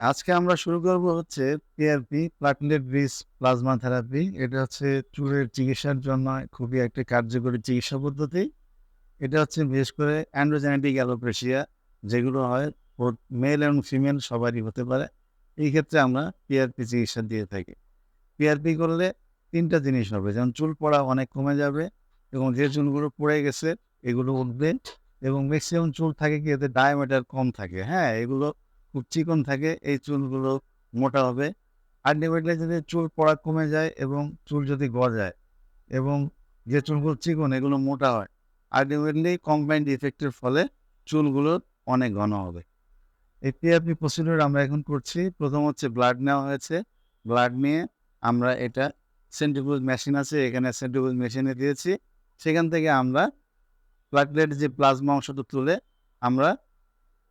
আজকে আমরা শুরু করব হচ্ছে PRP platelet rich plasma therapy. এটা হচ্ছে চুলের চিকিৎসার জন্য খুবই একটি কার্যকরী চিকিৎসা পদ্ধতি। এটা হচ্ছে বিশেষ করে অ্যান্ড্রোজেনেটিক অ্যালোপ্রেশিয়া, যেগুলো হয় মেল এবং ফিমেল সবারই হতে পারে। এই ক্ষেত্রে আমরা পিআরপি চিকিৎসা দিয়ে থাকি। পিআরপি করলে ৩ টা জিনিস হবে, যেমন চুল পড়া অনেক কমে যাবে এবং যে চুলগুলো পড়ে গেছে এগুলো উঠবে এবং ম্যাক্সিমাম চুল থাকে কি এতে ডায়ামিটার কম থাকে। হ্যাঁ? এগুলো খুব চিকন থাকে, এই চুলগুলো মোটা হবে। আল্টিমেটলি যদি চুল পড়া কমে যায় এবং চুল যদি গজায় এবং যে চুলগুলো চিকন, এগুলো মোটা হয়। আল্টিমেটলি কম্বাইন্ড ইফেক্টের ফলে চুলগুলো অনেক ঘন হবে। এই পিআরপি প্রসিডিউর আমরা এখন করছি। প্রথম হচ্ছে ব্লাড নেওয়া হয়েছে। ব্লাড নিয়ে আমরা এটা সেন্ট্রিফিউজ মেশিন আছে, এখানে সেন্ট্রিফিউজ মেশিনে দিয়েছি। সেখান থেকে আমরা প্লাটলেট যে প্লাজমা অংশটা তুলে আমরা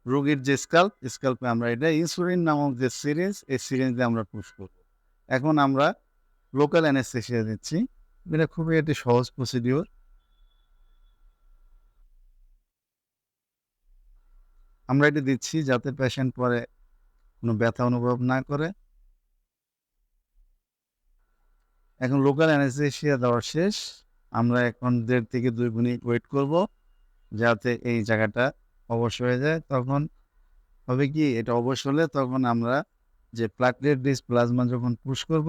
রোগীর যে স্ক্যাল্প, স্ক্যাল্পে আমরা এটা ইনসুলিন নামক যে সিরিঞ্জ এই সিরিঞ্জ দিয়ে আমরা পুশ করব। এখন আমরা লোকাল অ্যানেসথেসিয়া দিচ্ছি। এটা খুবই একটি সহজ প্রসিডিওর আমরা এটা দিচ্ছি যাতে পেশেন্ট পরে কোনো ব্যথা অনুভব না করে। এখন লোকাল অ্যানেসথেসিয়া দেওয়া শেষ। আমরা এখন দেড় থেকে দুই মিনিট ওয়েট করব যাতে এই জায়গাটা অবশ হয়ে যায়। তখন হবে কি, এটা অবশ হলে তখন আমরা যে প্লাটলেট রিচ প্লাজমা যখন পুশ করব,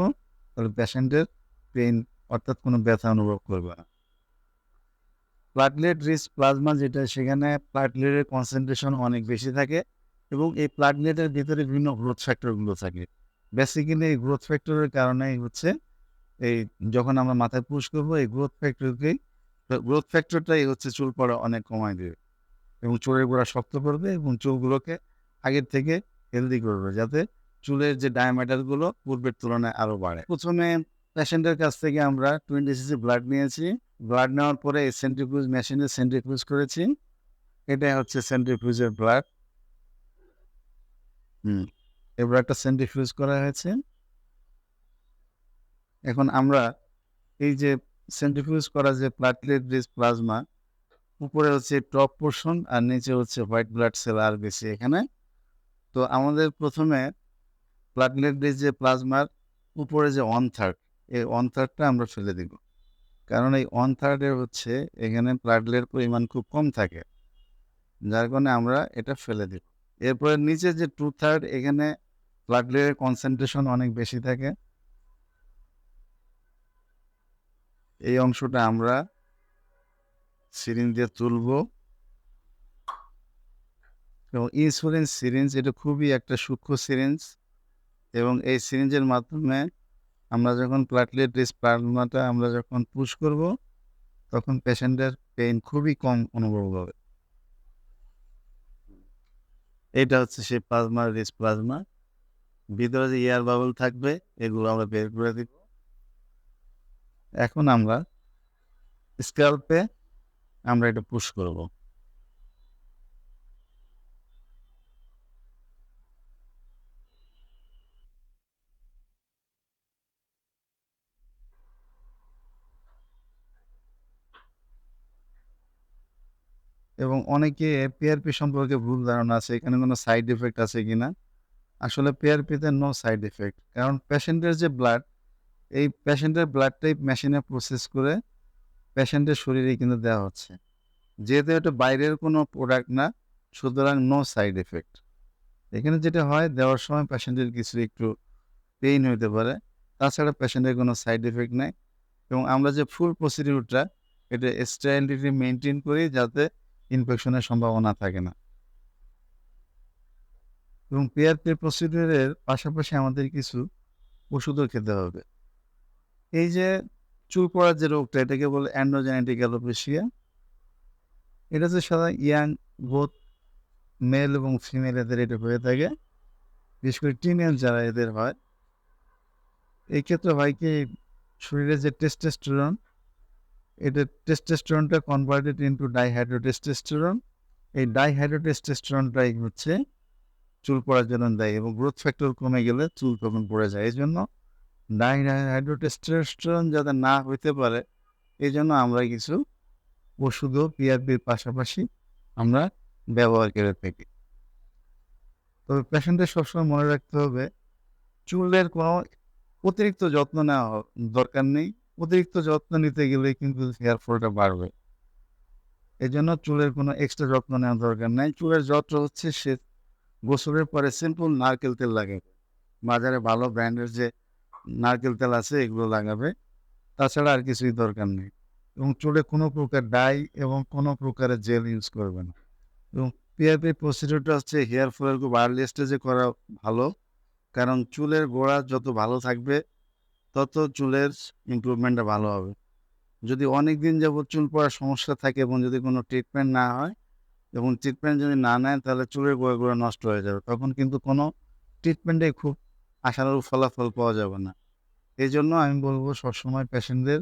তাহলে পেশেন্টের পেইন অর্থাৎ কোনো ব্যথা অনুভব করবে না। প্লাটলেট রিচ প্লাজমা যেটা, সেখানে প্লাটলেটের কনসেনট্রেশন অনেক বেশি থাকে এবং এই প্লাটলেটের ভিতরে বিভিন্ন গ্রোথ ফ্যাক্টরগুলো থাকে। বেসিক্যালি এই গ্রোথ ফ্যাক্টরের কারণেই হচ্ছে, এই যখন আমরা মাথায় পুশ করব, এই গ্রোথ ফ্যাক্টরকেই গ্রোথ ফ্যাক্টরটাই হচ্ছে চুল পড়া অনেক কমায় দেবে এবং চুলের গোড়া শক্ত করবে এবং চুলগুলোকে আগের থেকে হেলদি করবে যাতে চুলের যে ডায়ামিটারগুলো পূর্বের তুলনায় আরও বাড়ে। ১ম এ পেশেন্টের কাছ থেকে আমরা 20 সিসি ব্লাড নিয়েছি। ব্লাড নেওয়ার পরে সেন্ট্রিফিউজ মেশিনে সেন্ট্রিফিউজ করেছি। এটাই হচ্ছে সেন্ট্রিফিউজের ব্লাড। হুম, এই ব্লাডটা সেন্ট্রিফিউজ করা হয়েছে। এখন আমরা এই যে সেন্ট্রিফিউজ করা যে প্লাটলেট রিচ প্লাজমা উপরে হচ্ছে টপ পোর্শন আর নিচে হচ্ছে হোয়াইট ব্লাড সেল আর বেশি এখানে। তো আমাদের ১ম এ প্লাটলেট রিচ যে প্লাজমার উপরে যে 1/3 এই ওয়ান থার্ডটা আমরা ফেলে দিব। কারণ এই ওয়ান থার্ডের হচ্ছে এখানে প্লাটলেটের পরিমাণ খুব কম থাকে। যার কারণে আমরা এটা ফেলে দিব। এরপরে নিচে যে 2/3 এখানে প্লাটলেটের কনসেনট্রেশন অনেক বেশি থাকে। এই অংশটা আমরা সিরিঞ্জ দিয়ে তুলব। এবং ইনসুলিন সিরিঞ্জ এটা খুবই একটা সূক্ষ্ম সিরিঞ্জ এবং এই সিরিঞ্জের মাধ্যমে আমরা যখন প্লাটলেট রিচ প্লাজমাটা আমরা যখন পুশ করব, তখন পেশেন্টের পেইন খুবই কম অনুভব হবে। এটা হচ্ছে সেই প্লাজমা রিচ প্লাজমা। ভিতরে যে এয়ার বাবল থাকবে, এগুলো আমরা বের করে দিব। এখন আমরা স্ক্যাল্পে আমরা এটা পুশ করব। এবং অনেকে পিআরপি সম্পর্কে ভুল ধারণা আছে, এখানে কোনো সাইড ইফেক্ট আছে কিনা। আসলে পিআরপিতে নো সাইড ইফেক্ট। কারণ পেশেন্টের যে ব্লাড এই পেশেন্টের ব্লাডটাই মেশিনে প্রসেস করে পেশেন্টের শরীরে কিন্তু দেওয়া হচ্ছে। যেহেতু এটা বাইরের কোনো প্রোডাক্ট না, সুতরাং নো সাইড এফেক্ট এখানে যেটা হয়, দেওয়ার সময় পেশেন্টের কিছু একটু পেইন হইতে পারে। তাছাড়া পেশেন্টের কোনো সাইড এফেক্ট নাই এবং আমরা যে ফুল প্রসিডিউরটা এটা স্টেরিলিটি মেইনটেইন করি যাতে ইনফেকশনের সম্ভাবনা থাকে না। এবং পিআরপি প্রসিডিউরের পাশাপাশি আমাদের কিছু ওষুধও খেতে হবে। এই যে চুল পড়ার যে রোগটা, এটাকে বলে অ্যান্ড্রোজেনেটিক অ্যালোপেশিয়া। এটা হচ্ছে সাদা ইয়াং, বোথ মেল এবং ফিমেল এদের এটা হয়ে থাকে। বিশেষ করে টিনেজ যারা এদের হয়। এই ক্ষেত্রে হয় কি, শরীরে যে টেস্টোস্টেরন এটা টেস্টোস্টেরনটা কনভার্টেড ইনটু ডাইহাইড্রোটেস্টোস্টেরন। এই ডাইহাইড্রোটেস্টোস্টেরনটাই হচ্ছে চুল পড়ার জন্য দেয় এবং গ্রোথ ফ্যাক্টর কমে গেলে চুল তখন পড়ে যায়। এজন্য ডাইহাইড্রোটেস্টোস্টেরন যাতে না হইতে পারে, এজন্য আমরা কিছু ওষুধও পিআরপির পাশাপাশি আমরা ব্যবহার করে থাকি। তবে পেশেন্টের সবসময় মনে রাখতে হবে, চুলের কোনো অতিরিক্ত যত্ন নেওয়া দরকার নেই। অতিরিক্ত যত্ন নিতে গেলে কিন্তু হেয়ার ফলটা বাড়বে। এজন্য চুলের কোনো এক্সট্রা যত্ন নেওয়ার দরকার নাই। চুলের যত্ন হচ্ছে সে গোসলের পরে সিম্পল নারকেল তেল লাগাবে। বাজারে ভালো ব্র্যান্ডের যে নারকেল তেল আছে, এগুলো লাগাবে। তাছাড়া আর কিছুই দরকার নেই। এবং চুলে কোনো প্রকার ডাই এবং কোনো প্রকারের জেল ইউজ করবে না। এবং পিআরপি প্রসিডিউরটা হচ্ছে হেয়ার ফলের খুব আর্লি স্টেজে করা ভালো। কারণ চুলের গোড়া যত ভালো থাকবে, তত চুলের ইমপ্রুভমেন্টটা ভালো হবে। যদি অনেক দিন যাবৎ চুল পড়ার সমস্যা থাকে এবং যদি কোনো ট্রিটমেন্ট না হয়, এবং ট্রিটমেন্ট যদি না নেয় তাহলে চুলের গোড়াগুলো নষ্ট হয়ে যাবে। তখন কিন্তু কোনো ট্রিটমেন্টে খুব আশানুরূপ ফলাফল পাওয়া যাবে না। এই জন্য আমি বলব সবসময় পেশেন্টদের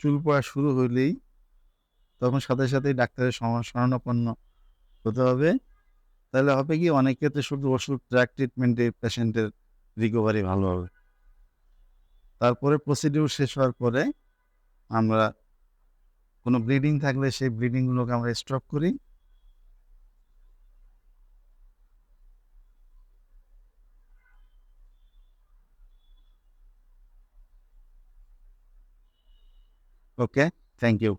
চুল পড়া শুরু হইলেই তখন সাথে, সাথেই ডাক্তারের সম শরণাপন্ন হতে হবে। তাহলে হবে কি অনেক ক্ষেত্রে শুধু ওষুধ ড্রাগ ট্রিটমেন্টে পেশেন্টের রিকভারি ভালো হবে। তারপরে প্রসিডিউর শেষ হওয়ার পরে আমরা কোনো ব্লিডিং থাকলে সেই ব্লিডিংগুলোকে আমরা স্টপ করি। Okay. Thank you.